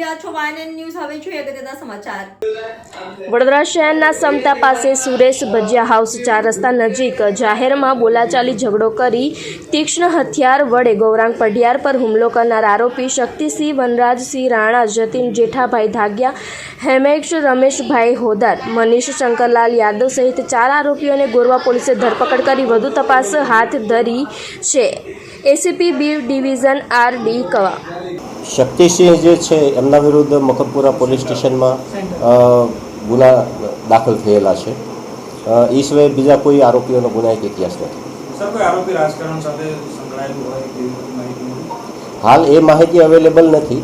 રહ્યા વડોદરા શહેરના સમતા પાસે સુરેશ ભજીયા હાઉસ ચાર રસ્તા નજીક જાહેરમાં બોલાચાલી ઝઘડો કરી તીક્ષ્ણ હથિયાર વડે ગૌરાંગ પઢિયાર પર હુમલો કરનાર આરોપી શક્તિસિંહ વનરાજસિંહ રાણા, જતીન જેઠાભાઈ ધાગ્યા, હેમેશ રમેશભાઈ હોદાર, મનીષ શંકરલાલ યાદવ સહિત ચાર આરોપીઓને ગોરવા પોલીસે ધરપકડ કરી વધુ તપાસ હાથ ધરી છે. ACP B division R D Kava. Shaktisinh જે છે એમના વિરુદ્ધ મકરપુરા પોલીસ સ્ટેશનમાં ગુના દાખલ થયેલા છે. એ સિવાય બીજા કોઈ આરોપીઓનો ગુનાહિત ઇતિહાસ નથી. સર કોઈ આરોપી રાજકારણ સાથે સંકળાયેલું હોય તેવી કોઈ માહિતી મળી? હાલ એ માહિતી અવેલેબલ નથી.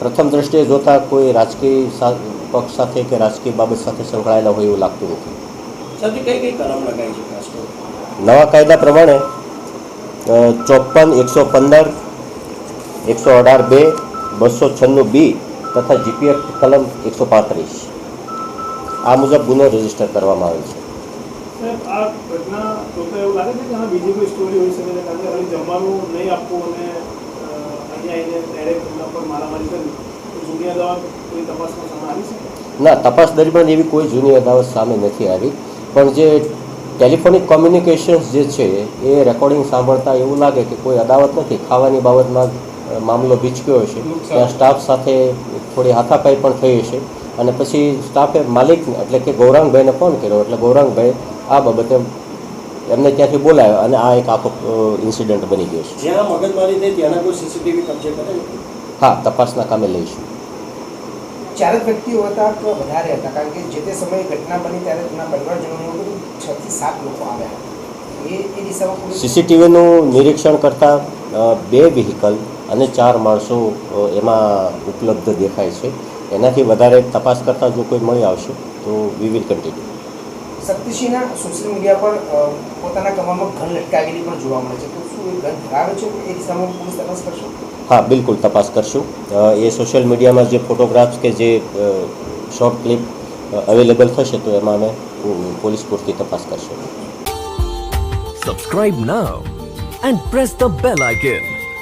પ્રથમ દ્રષ્ટિએ જોતા કોઈ રાજકીય પક્ષ સાથે કે રાજકીય બાબત સાથે સંકળાયેલા હોય એવું લાગતું નથી. નવા કાયદા પ્રમાણે ચોપન એકસો પંદર એકસો અઢાર બે બસો છન્નું બી તથા જીપીએફ કલમ એકસો પાંત્રીસ. આ મુજબ ગુનો રજિસ્ટર કરવામાં આવે છે. ના તપાસ દરમિયાન એવી કોઈ જૂની અદાવત સામે નથી આવી. પણ જે ટેલિફોનિક કોમ્યુનિકેશન્સ જે છે એ રેકોર્ડિંગ સાંભળતા એવું લાગે કે કોઈ અદાવત નથી. ખાવાની બાબતમાં મામલો ભીચક્યો હશે. ત્યાં સ્ટાફ સાથે થોડી હાથાપાઈ પણ થઈ હશે. અને પછી સ્ટાફે માલિક એટલે કે ગૌરાંગભાઈને ફોન કર્યો. એટલે ગૌરાંગભાઈ આ બાબતે એમને ત્યાંથી બોલાયો અને આ એક આખો ઇન્સિડન્ટ બની ગયો છે. જ્યાં મગજમારી થઈ ત્યાંના કોઈ સીસીટીવી કબજે કરે હા તપાસના કામે લઈશું. ચાર જ વ્યક્તિઓ હતા વધારે હતા કારણ કે જે તે સમયે ઘટના બની ત્યારે તેના પરિવારજનોનું છ થી સાત લોકો આવ્યા હતા. એ એ દિશામાં સીસીટીવીનું નિરીક્ષણ કરતા બે વ્હીકલ અને ચાર માણસો એમાં ઉપલબ્ધ દેખાય છે. એનાથી વધારે તપાસ કરતાં જો કોઈ મળી આવશે તો વી વિલ કન્ટિન્યુ શક્તિસિંહના સોશિયલ મીડિયા પર પોતાના કમામાં ઘન લટકાવેલી પણ જોવા મળે છે. તો શું એ ઘન ધરાવે છે? એ દિશામાં પોલીસ તપાસ કરશો? હા બિલકુલ તપાસ કરશું. એ સોશિયલ મીડિયામાં જે ફોટોગ્રાફ્સ કે જે શોર્ટ ક્લિપ અવેલેબલ થશે તો એમાં અમે પોલીસ પૂરતી તપાસ કરશું. Subscribe now and press the bell icon.